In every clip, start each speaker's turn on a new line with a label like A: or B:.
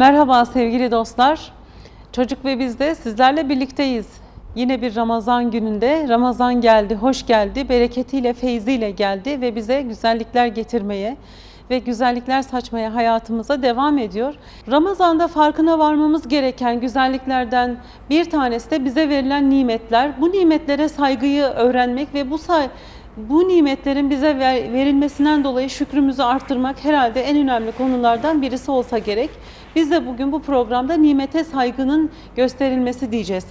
A: Merhaba sevgili dostlar. Çocuk ve biz de sizlerle birlikteyiz. Yine bir Ramazan gününde Ramazan geldi, hoş geldi, bereketiyle, feyziyle geldi ve bize güzellikler getirmeye ve güzellikler saçmaya hayatımıza devam ediyor. Ramazan'da farkına varmamız gereken güzelliklerden bir tanesi de bize verilen nimetler. Bu nimetlere saygıyı öğrenmek ve bu say bu nimetlerin bize ver- verilmesinden dolayı şükrümüzü arttırmak herhalde en önemli konulardan birisi olsa gerek. Biz de bugün bu programda nimete saygının gösterilmesi diyeceğiz.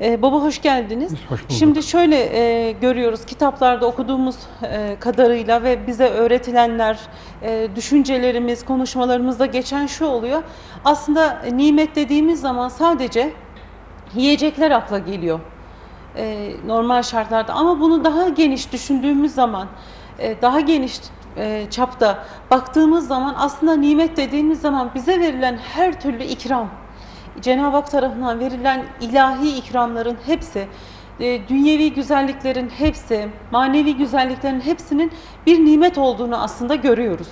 A: Ee, baba hoş geldiniz.
B: Hoş bulduk.
A: Şimdi şöyle e, görüyoruz kitaplarda okuduğumuz e, kadarıyla ve bize öğretilenler, e, düşüncelerimiz, konuşmalarımızda geçen şu oluyor. Aslında nimet dediğimiz zaman sadece yiyecekler akla geliyor e, normal şartlarda ama bunu daha geniş düşündüğümüz zaman e, daha geniş e, çapta baktığımız zaman aslında nimet dediğimiz zaman bize verilen her türlü ikram Cenab-ı Hak tarafından verilen ilahi ikramların hepsi e, dünyevi güzelliklerin hepsi, manevi güzelliklerin hepsinin bir nimet olduğunu aslında görüyoruz.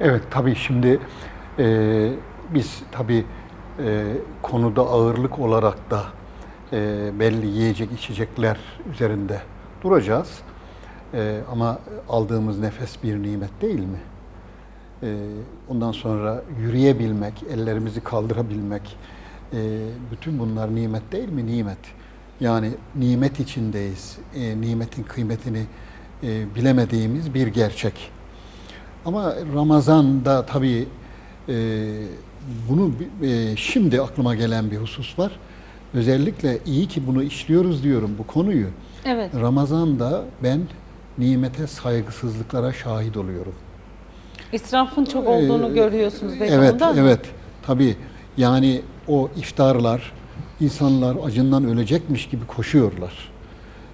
B: Evet tabii şimdi e, biz tabii e, konuda ağırlık olarak da e, belli yiyecek içecekler üzerinde duracağız. E, ama aldığımız nefes bir nimet değil mi? E, ondan sonra yürüyebilmek, ellerimizi kaldırabilmek, e, bütün bunlar nimet değil mi? Nimet. Yani nimet içindeyiz. E, nimetin kıymetini e, bilemediğimiz bir gerçek. Ama Ramazan'da tabii e, bunu e, şimdi aklıma gelen bir husus var. Özellikle iyi ki bunu işliyoruz diyorum bu konuyu.
A: Evet.
B: Ramazan'da ben nimete saygısızlıklara şahit oluyorum.
A: İsrafın çok olduğunu
B: Ee,
A: görüyorsunuz belki
B: Evet,
A: ondan
B: evet. Tabii yani o iftarlar insanlar acından ölecekmiş gibi koşuyorlar.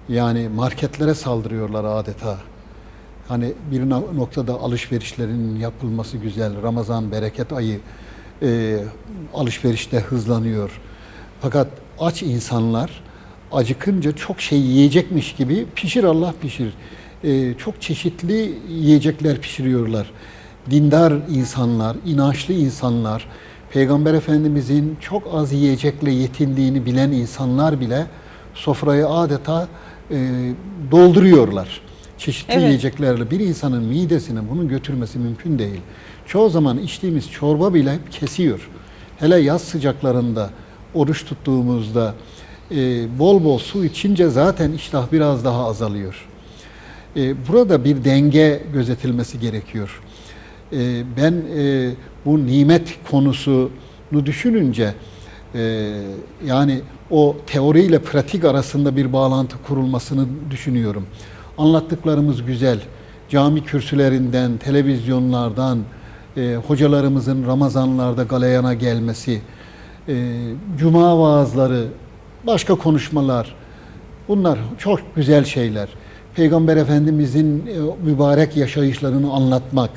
B: Yani marketlere saldırıyorlar adeta. Hani bir no- noktada alışverişlerin yapılması güzel. Ramazan bereket ayı e, alışverişte hızlanıyor. Fakat aç insanlar acıkınca çok şey yiyecekmiş gibi pişir Allah pişir. E, çok çeşitli yiyecekler pişiriyorlar. Dindar insanlar, inançlı insanlar, Peygamber Efendimizin çok az yiyecekle yetindiğini bilen insanlar bile sofrayı adeta e, dolduruyorlar. Çeşitli
A: Evet.
B: yiyeceklerle bir insanın midesine bunu götürmesi mümkün değil. Çoğu zaman içtiğimiz çorba bile hep kesiyor. Hele yaz sıcaklarında oruç tuttuğumuzda e, bol bol su içince zaten iştah biraz daha azalıyor. E, burada bir denge gözetilmesi gerekiyor. E, ben e, bu nimet konusunu düşününce yani o teoriyle pratik arasında bir bağlantı kurulmasını düşünüyorum. Anlattıklarımız güzel. Cami kürsülerinden, televizyonlardan, hocalarımızın Ramazanlarda galeyana gelmesi, cuma vaazları, başka konuşmalar, bunlar çok güzel şeyler. Peygamber Efendimizin e, mübarek yaşayışlarını anlatmak,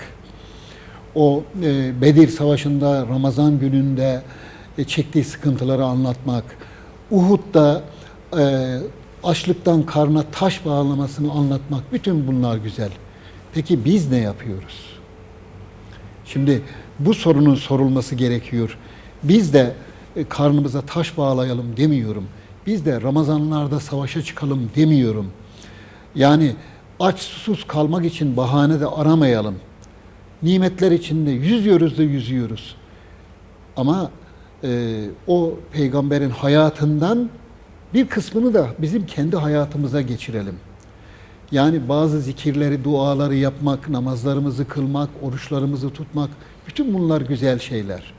B: o e, Bedir Savaşı'nda, Ramazan gününde e, çektiği sıkıntıları anlatmak, Uhud'da e, açlıktan karna taş bağlamasını anlatmak, bütün bunlar güzel. Peki biz ne yapıyoruz? Şimdi bu sorunun sorulması gerekiyor. Biz de karnımıza taş bağlayalım demiyorum. Biz de Ramazanlarda savaşa çıkalım demiyorum. Yani aç susuz kalmak için bahane de aramayalım. Nimetler içinde yüzüyoruz da yüzüyoruz. Ama e, o peygamberin hayatından bir kısmını da bizim kendi hayatımıza geçirelim. Yani bazı zikirleri, duaları yapmak, namazlarımızı kılmak, oruçlarımızı tutmak, bütün bunlar güzel şeyler.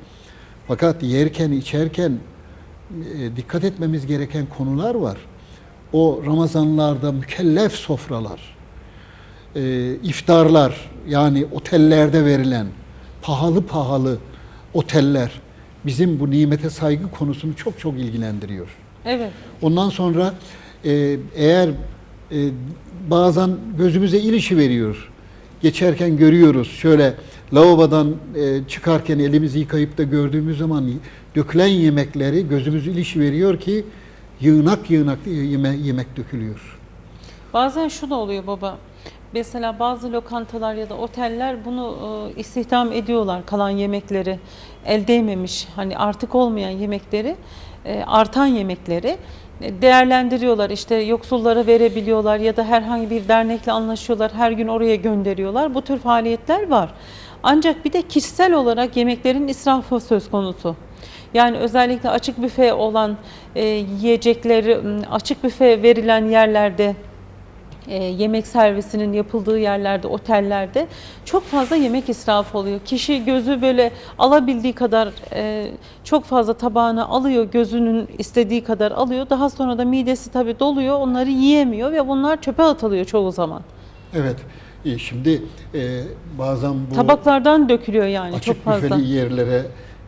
B: Fakat yerken, içerken e, dikkat etmemiz gereken konular var. O Ramazanlarda mükellef sofralar, e, iftarlar, yani otellerde verilen pahalı pahalı oteller bizim bu nimete saygı konusunu çok çok ilgilendiriyor.
A: Evet.
B: Ondan sonra e, eğer e, bazen gözümüze ilişi veriyor. Geçerken görüyoruz şöyle lavabodan e, çıkarken elimizi yıkayıp da gördüğümüz zaman dökülen yemekleri gözümüz ilişi veriyor ki yığınak yığınak yeme, yemek dökülüyor.
A: Bazen şu da oluyor baba. Mesela bazı lokantalar ya da oteller bunu e, istihdam ediyorlar kalan yemekleri el değmemiş hani artık olmayan yemekleri e, artan yemekleri e, değerlendiriyorlar işte yoksullara verebiliyorlar ya da herhangi bir dernekle anlaşıyorlar her gün oraya gönderiyorlar bu tür faaliyetler var ancak bir de kişisel olarak yemeklerin israfı söz konusu. Yani özellikle açık büfe olan e, yiyecekleri açık büfe verilen yerlerde e, yemek servisinin yapıldığı yerlerde, otellerde çok fazla yemek israfı oluyor. Kişi gözü böyle alabildiği kadar e, çok fazla tabağına alıyor, gözünün istediği kadar alıyor. Daha sonra da midesi tabii doluyor, onları yiyemiyor ve bunlar çöpe atılıyor çoğu zaman.
B: Evet. E, Şimdi e, bazen bu
A: Tabaklardan dökülüyor yani
B: açık
A: çok fazla.
B: büfeli yerlere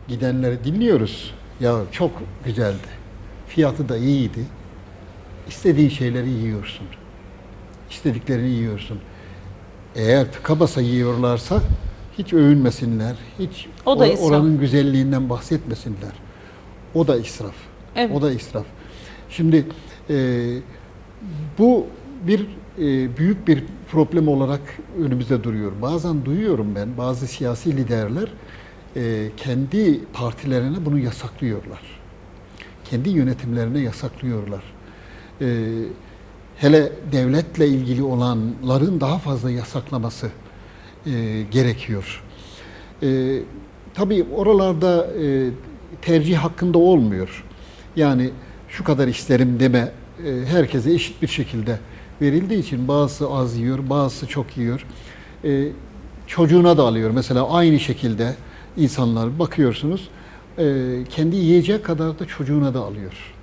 B: gidenleri dinliyoruz. Ya çok güzeldi. Fiyatı da iyiydi. İstediğin şeyleri yiyorsun. İstediklerini yiyorsun. Eğer tıka basa yiyorlarsa hiç övünmesinler. Hiç
A: O da israf.
B: oranın güzelliğinden bahsetmesinler. O da israf.
A: Evet.
B: O da israf. Şimdi e, bu bir e, büyük bir problem olarak önümüzde duruyor. Bazen duyuyorum ben bazı siyasi liderler e, kendi partilerine bunu yasaklıyorlar. Kendi yönetimlerine yasaklıyorlar. E, hele devletle ilgili olanların daha fazla yasaklaması e, gerekiyor. Tabii oralarda tercih hakkında olmuyor. Yani şu kadar isterim deme herkese eşit bir şekilde verildiği için bazısı az yiyor, bazısı çok yiyor. Çocuğuna da alıyor. Mesela aynı şekilde insanlar bakıyorsunuz e, kendi yiyecek kadar da çocuğuna da alıyor.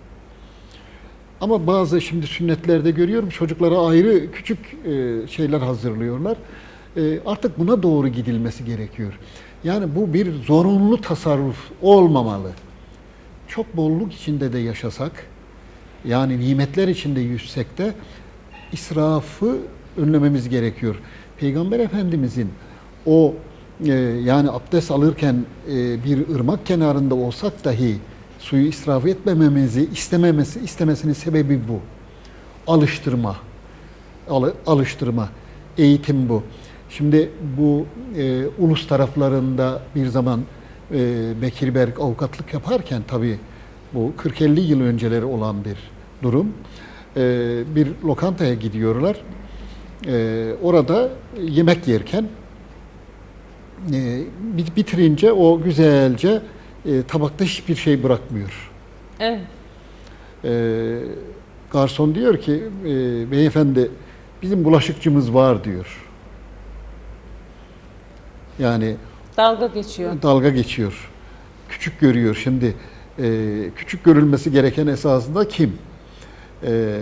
B: Ama bazı şimdi sünnetlerde görüyorum çocuklara ayrı küçük e, şeyler hazırlıyorlar. E, artık buna doğru gidilmesi gerekiyor. Yani bu bir zorunlu tasarruf olmamalı. Çok bolluk içinde de yaşasak, yani nimetler içinde yüzsek de israfı önlememiz gerekiyor. Peygamber Efendimizin o yani abdest alırken e, bir ırmak kenarında olsak dahi suyu israf etmememizi istememesi istemesinin sebebi bu. Alıştırma. Alı- alıştırma. Eğitim bu. Şimdi bu e, ulus taraflarında bir zaman e, Bekir Berk avukatlık yaparken tabii bu 40-50 yıl önceleri olan bir durum. E, bir lokantaya gidiyorlar. E, orada yemek yerken bitirince o güzelce e, tabakta hiçbir şey bırakmıyor.
A: Evet.
B: E, garson diyor ki e, beyefendi bizim bulaşıkçımız var diyor. Yani
A: Dalga geçiyor.
B: dalga geçiyor. Küçük görüyor şimdi. e, küçük görülmesi gereken esasında kim? E,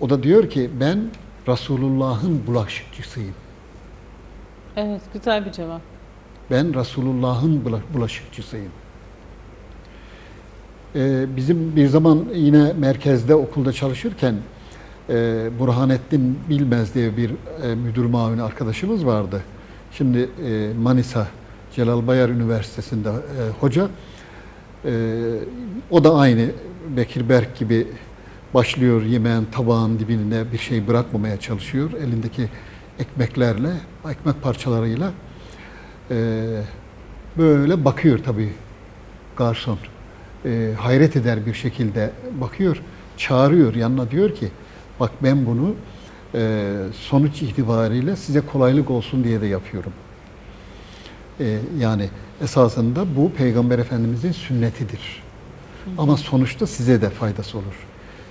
B: o da diyor ki ben Resulullah'ın bulaşıkçısıyım.
A: Evet, güzel bir cevap.
B: Ben Resulullah'ın bula- bulaşıkçısıyım. Ee, bizim bir zaman yine merkezde okulda çalışırken e, Burhanettin Bilmez diye bir e, müdür mavini arkadaşımız vardı. Şimdi e, Manisa Celal Bayar Üniversitesi'nde e, hoca. E, o da aynı Bekir Berk gibi başlıyor yemeğin tabağın dibine bir şey bırakmamaya çalışıyor. Elindeki ekmeklerle, ekmek parçalarıyla ee, böyle bakıyor tabii garson. Ee, hayret eder bir şekilde bakıyor, çağırıyor yanına diyor ki bak ben bunu e, sonuç itibariyle size kolaylık olsun diye de yapıyorum. Ee, yani esasında bu Peygamber Efendimizin sünnetidir. Ama sonuçta size de faydası olur.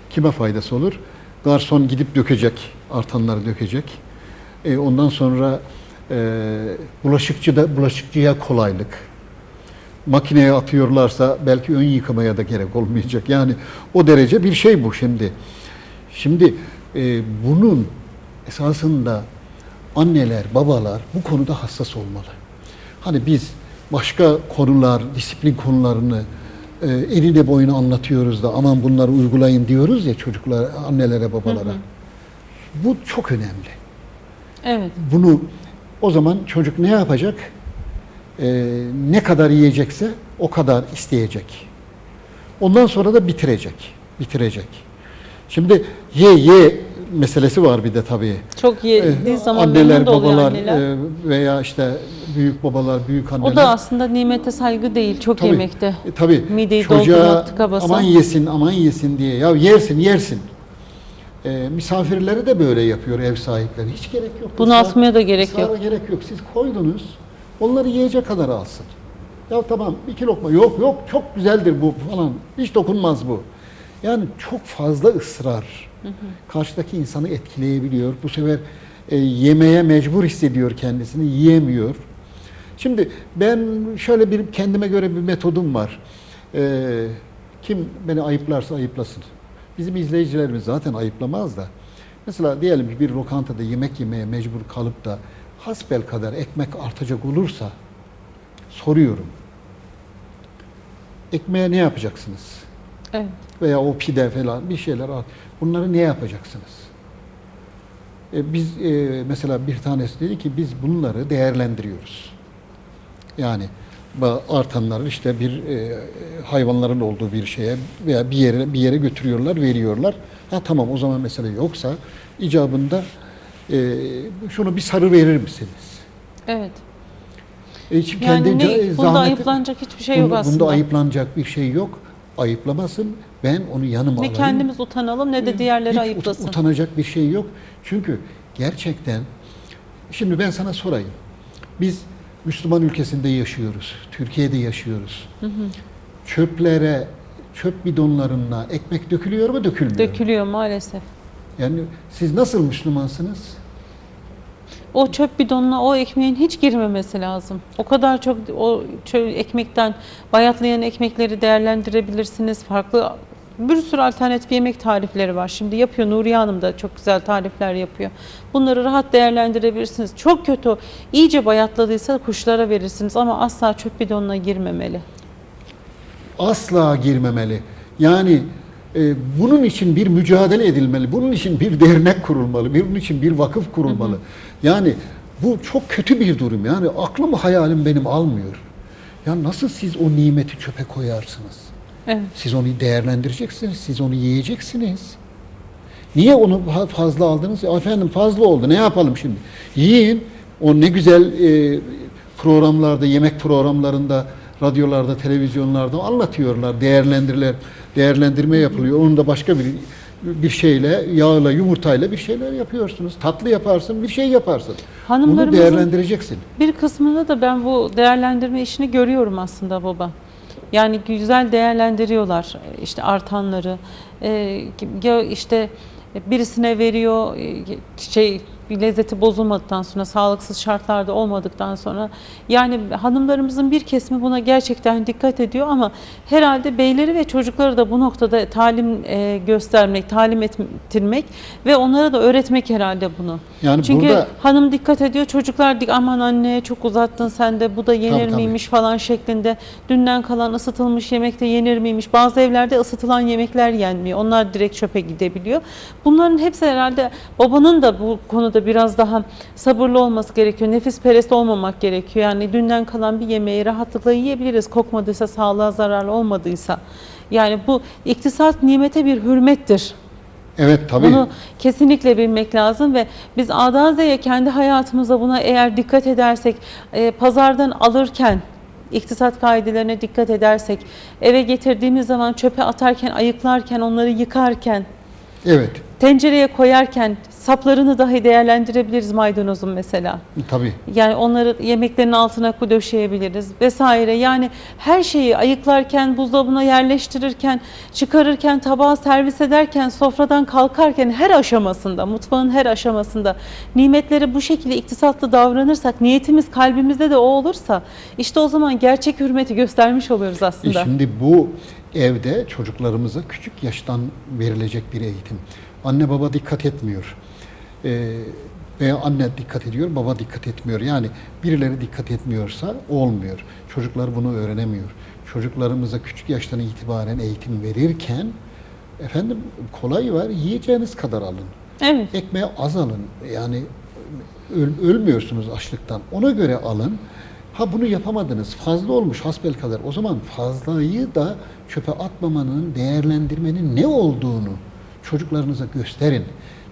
B: Kime faydası olur? Garson gidip dökecek, artanları dökecek. E, ondan sonra e, bulaşıkçı da bulaşıkçıya kolaylık. Makineye atıyorlarsa belki ön yıkamaya da gerek olmayacak. Yani o derece bir şey bu şimdi. Şimdi e, bunun esasında anneler, babalar bu konuda hassas olmalı. Hani biz başka konular, disiplin konularını e, eline boyuna anlatıyoruz da aman bunları uygulayın diyoruz ya çocuklar, annelere, babalara. Bu çok önemli.
A: Evet.
B: Bunu o zaman çocuk ne yapacak? Ee, ne kadar yiyecekse o kadar isteyecek. Ondan sonra da bitirecek. Bitirecek. Şimdi ye ye meselesi var bir de tabii.
A: Çok yediği
B: Ee,
A: zaman
B: anneler, babalar
A: anneler.
B: e, veya işte büyük babalar, büyük anneler.
A: o da aslında nimete saygı değil, çok
B: Tabii,
A: yemekte.
B: E, tabii.
A: Mideyi
B: Çocuğa aman yesin, aman yesin diye. Ya yersin, yersin. E, misafirleri de böyle yapıyor ev sahipleri. Hiç gerek yok.
A: Bunu
B: Israr-
A: atmaya da gerek yok.
B: gerek yok. Siz koydunuz, onları yiyecek kadar alsın. Ya tamam iki lokma, yok yok çok güzeldir bu falan. Hiç dokunmaz bu. Yani çok fazla ısrar. Karşıdaki insanı etkileyebiliyor. Bu sefer e, yemeye mecbur hissediyor kendisini, yiyemiyor. Şimdi ben şöyle bir kendime göre bir metodum var. Ee, kim beni ayıplarsa ayıplasın. Bizim izleyicilerimiz zaten ayıplamaz da. Mesela diyelim ki bir lokantada yemek yemeye mecbur kalıp da hasbel kadar ekmek artacak olursa soruyorum. Ekmeğe ne yapacaksınız?
A: Evet.
B: Veya o pide falan bir şeyler art. Bunları ne yapacaksınız? E, biz e, mesela bir tanesi dedi ki biz bunları değerlendiriyoruz. Yani ba- artanları işte bir e, hayvanların olduğu bir şeye veya bir yere bir yere götürüyorlar, veriyorlar. Ha tamam o zaman mesele yoksa icabında e, şunu bir sarı verir misiniz?
A: Evet.
B: E, şimdi
A: Yani
B: kendi
A: ne, bunda ayıplanacak hiçbir şey yok
B: bunda,
A: aslında.
B: bunda ayıplanacak bir şey yok. Ayıplamasın. Ben onu yanıma
A: ne
B: alayım.
A: kendimiz utanalım ne de diğerleri
B: Hiç
A: ayıplasın.
B: utanacak bir şey yok. Çünkü gerçekten şimdi ben sana sorayım. Biz Müslüman ülkesinde yaşıyoruz. Türkiye'de yaşıyoruz. Çöplere, çöp bidonlarına ekmek dökülüyor mu dökülmüyor?
A: Dökülüyor maalesef.
B: Yani siz nasıl Müslümansınız?
A: O çöp bidonuna o ekmeğin hiç girmemesi lazım. O kadar çok o çö- ekmekten bayatlayan ekmekleri değerlendirebilirsiniz. Farklı bir sürü alternatif yemek tarifleri var. Şimdi yapıyor Nuriye Hanım da çok güzel tarifler yapıyor. Bunları rahat değerlendirebilirsiniz. Çok kötü, iyice bayatladıysa kuşlara verirsiniz ama asla çöp bidonuna girmemeli.
B: asla girmemeli. Yani e, bunun için bir mücadele edilmeli. Bunun için bir dernek kurulmalı. Bunun için bir vakıf kurulmalı. Yani bu çok kötü bir durum. Yani aklım hayalim benim almıyor. Ya nasıl siz o nimeti çöpe koyarsınız?
A: Evet.
B: Siz onu değerlendireceksiniz. Siz onu yiyeceksiniz. Niye onu fa- fazla aldınız? Efendim fazla oldu. Ne yapalım şimdi? Yiyin. O ne güzel e, programlarda, yemek programlarında, radyolarda, televizyonlarda anlatıyorlar. Değerlendiriler, değerlendirme yapılıyor. Onun da başka bir bir şeyle, yağla, yumurtayla bir şeyler yapıyorsunuz. Tatlı yaparsın, bir şey yaparsın. Bunu değerlendireceksin.
A: Bir kısmında da ben bu değerlendirme işini görüyorum aslında baba. Yani güzel değerlendiriyorlar işte artanları. Ya işte birisine veriyor e, şey bir lezzeti bozulmadıktan sonra sağlıksız şartlarda olmadıktan sonra yani hanımlarımızın bir kesimi buna gerçekten dikkat ediyor ama herhalde beyleri ve çocukları da bu noktada talim e, göstermek, talim ettirmek ve onlara da öğretmek herhalde bunu.
B: Yani
A: Çünkü
B: burada
A: hanım dikkat ediyor, çocuklar dik aman anne çok uzattın sen de bu da yenir
B: Tabii, tabii.
A: miymiş falan şeklinde. Dünden kalan ısıtılmış yemek de yenir miymiş? Bazı evlerde ısıtılan yemekler yenmiyor. Onlar direkt çöpe gidebiliyor. Bunların hepsi herhalde babanın da bu konuda biraz daha sabırlı olması gerekiyor. Nefis perest olmamak gerekiyor. Yani dünden kalan bir yemeği rahatlıkla yiyebiliriz. Kokmadıysa, sağlığa zararlı olmadıysa. Yani bu iktisat nimete bir hürmettir.
B: evet tabii.
A: Bunu kesinlikle bilmek lazım ve biz A'dan kendi hayatımızda buna eğer dikkat edersek, e, pazardan alırken iktisat kaidelerine dikkat edersek, eve getirdiğimiz zaman çöpe atarken, ayıklarken, onları yıkarken,
B: Evet.
A: Tencereye koyarken saplarını dahi değerlendirebiliriz maydanozun mesela.
B: Tabii.
A: Yani onları yemeklerin altına döşeyebiliriz vesaire. Yani her şeyi ayıklarken, buzdolabına yerleştirirken, çıkarırken, tabağa servis ederken, sofradan kalkarken her aşamasında, mutfağın her aşamasında nimetleri bu şekilde iktisatlı davranırsak, niyetimiz kalbimizde de o olursa işte o zaman gerçek hürmeti göstermiş oluyoruz
B: E
A: aslında.
B: şimdi bu evde çocuklarımıza küçük yaştan verilecek bir eğitim. Anne baba dikkat etmiyor. Ee, veya anne dikkat ediyor, baba dikkat etmiyor. Yani birileri dikkat etmiyorsa olmuyor. Çocuklar bunu öğrenemiyor. Çocuklarımıza küçük yaştan itibaren eğitim verirken efendim kolay var, yiyeceğiniz kadar alın.
A: Evet.
B: Ekmeği az alın. Yani öl- ölmüyorsunuz açlıktan. Ona göre alın. Ha bunu yapamadınız. Fazla olmuş hasbel kadar. O zaman fazlayı da çöpe atmamanın, değerlendirmenin ne olduğunu çocuklarınıza gösterin.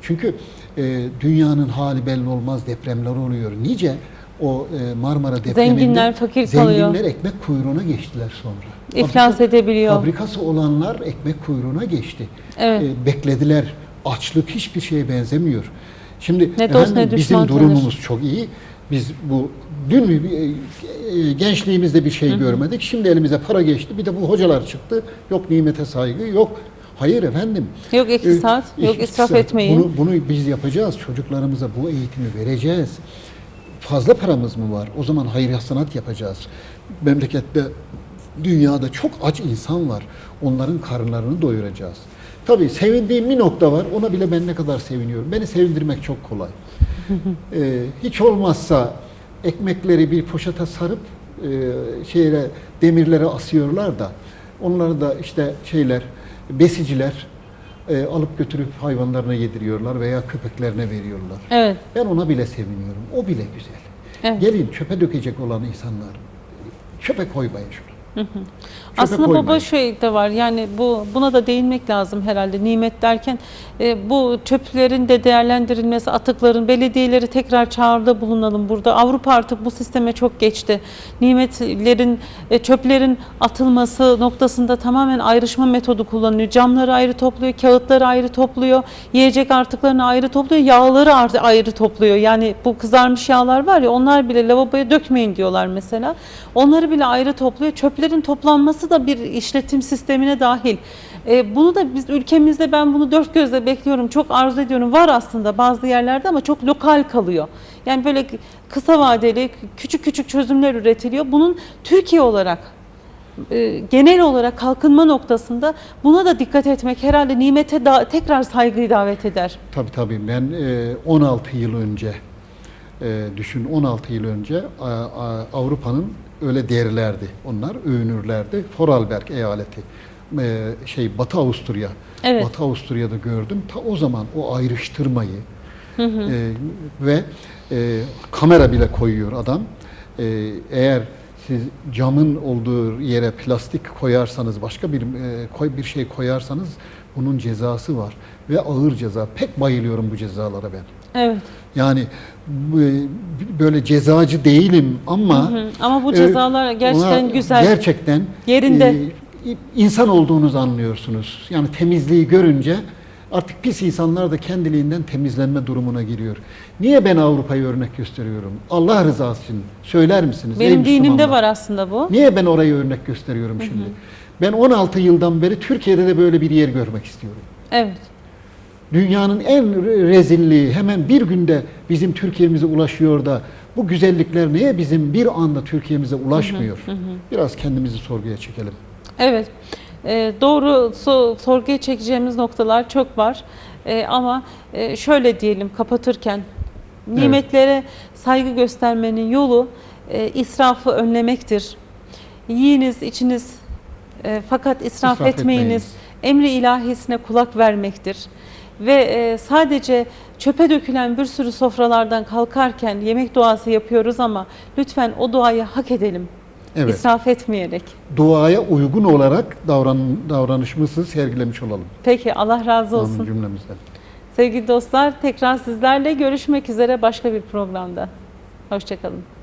B: Çünkü e, dünyanın hali belli olmaz depremler oluyor. Nice o e, Marmara depreminde
A: Zenginler fakir kalıyor.
B: Zenginler ekmek kuyruğuna geçtiler sonra.
A: İflas
B: Fabrika-
A: edebiliyor.
B: Fabrikası olanlar ekmek kuyruğuna geçti.
A: Evet.
B: E, beklediler. Açlık hiçbir şeye benzemiyor. Şimdi
A: Ne dost ne
B: bizim
A: tanır.
B: durumumuz çok iyi. Biz bu dün mü e, e, gençliğimizde bir şey görmedik. Şimdi elimize para geçti. Bir de bu hocalar çıktı. Yok nimete saygı, yok Hayır efendim.
A: Yok iktisat,
B: Ee,
A: yok
B: iktisat.
A: israf etmeyin.
B: Bunu, bunu biz yapacağız. Çocuklarımıza bu eğitimi vereceğiz. Fazla paramız mı var? O zaman hayır sanat yapacağız. Memlekette, dünyada çok aç insan var. Onların karınlarını doyuracağız. Tabii sevindiğim bir nokta var. Ona bile ben ne kadar seviniyorum. Beni sevindirmek çok kolay. Ee, hiç olmazsa ekmekleri bir poşete sarıp e, şeyle demirlere asıyorlar da onları da işte şeyler besiciler e, alıp götürüp hayvanlarına yediriyorlar veya köpeklerine veriyorlar.
A: Evet.
B: Ben ona bile seviniyorum. O bile güzel.
A: Evet.
B: Gelin çöpe dökecek olan insanlar çöpe koymayın şunu. Çöpe
A: Aslında
B: koymayın.
A: baba şey de var yani bu buna da değinmek lazım herhalde nimet derken e, bu çöplerin de değerlendirilmesi atıkların belediyeleri tekrar çağrıda bulunalım burada. Avrupa artık bu sisteme çok geçti. Nimetlerin e, çöplerin atılması noktasında tamamen ayrışma metodu kullanılıyor camları ayrı topluyor kağıtları ayrı topluyor yiyecek artıklarını ayrı topluyor yağları ar- ayrı topluyor. Yani bu kızarmış yağlar var ya onlar bile lavaboya dökmeyin diyorlar mesela. Onları bile ayrı topluyor. Çöplerin toplanması da bir işletim sistemine dahil. E, bunu da biz ülkemizde ben bunu dört gözle bekliyorum. Çok arzu ediyorum. Var aslında bazı yerlerde ama çok lokal kalıyor. Yani böyle kısa vadeli küçük küçük çözümler üretiliyor. Bunun Türkiye olarak e, genel olarak kalkınma noktasında buna da dikkat etmek herhalde nimete da, tekrar saygıyı davet eder.
B: Tabii tabii ben e, 16 yıl önce e, düşün 16 yıl önce Avrupa'nın öyle derlerdi onlar övünürlerdi. Vorarlberg eyaleti e, şey Batı Avusturya
A: Evet.
B: Batı Avusturya'da gördüm. Ta o zaman o ayrıştırmayı e, ve e, kamera bile koyuyor adam. E, eğer siz camın olduğu yere plastik koyarsanız başka bir e, koy bir şey koyarsanız bunun cezası var ve ağır ceza. Pek bayılıyorum bu cezalara ben.
A: Evet.
B: Yani böyle cezacı değilim ama
A: Hı, Ama bu
B: e,
A: cezalar gerçekten güzel.
B: Gerçekten
A: Yerinde.
B: e, insan olduğunuzu anlıyorsunuz. Yani temizliği görünce artık pis insanlar da kendiliğinden temizlenme durumuna giriyor. Niye ben Avrupa'yı örnek gösteriyorum? Allah rızası için söyler misiniz?
A: Benim dinimde var aslında bu.
B: Niye ben orayı örnek gösteriyorum şimdi? Ben 16 yıldan beri Türkiye'de de böyle bir yer görmek istiyorum.
A: Evet.
B: Dünyanın en re- rezilliği hemen bir günde bizim Türkiye'mize ulaşıyor da bu güzellikler niye bizim bir anda Türkiye'mize ulaşmıyor? Biraz kendimizi sorguya çekelim.
A: Evet, Ee, doğru so- sorguya çekeceğimiz noktalar çok var. Ee, ama e, şöyle diyelim kapatırken, nimetlere saygı göstermenin yolu e, israfı önlemektir. Yiyiniz, içiniz e, fakat israf,
B: İsraf
A: etmeyiniz.
B: etmeyiniz.
A: Emri ilahisine kulak vermektir. Ve e, sadece çöpe dökülen bir sürü sofralardan kalkarken yemek duası yapıyoruz ama lütfen o duayı hak edelim.
B: Evet.
A: İsraf etmeyerek.
B: Duaya uygun olarak davran, davranışımızı sergilemiş olalım.
A: Peki Allah razı olsun.
B: Amin cümlemizden.
A: Sevgili dostlar tekrar sizlerle görüşmek üzere başka bir programda. Hoşçakalın.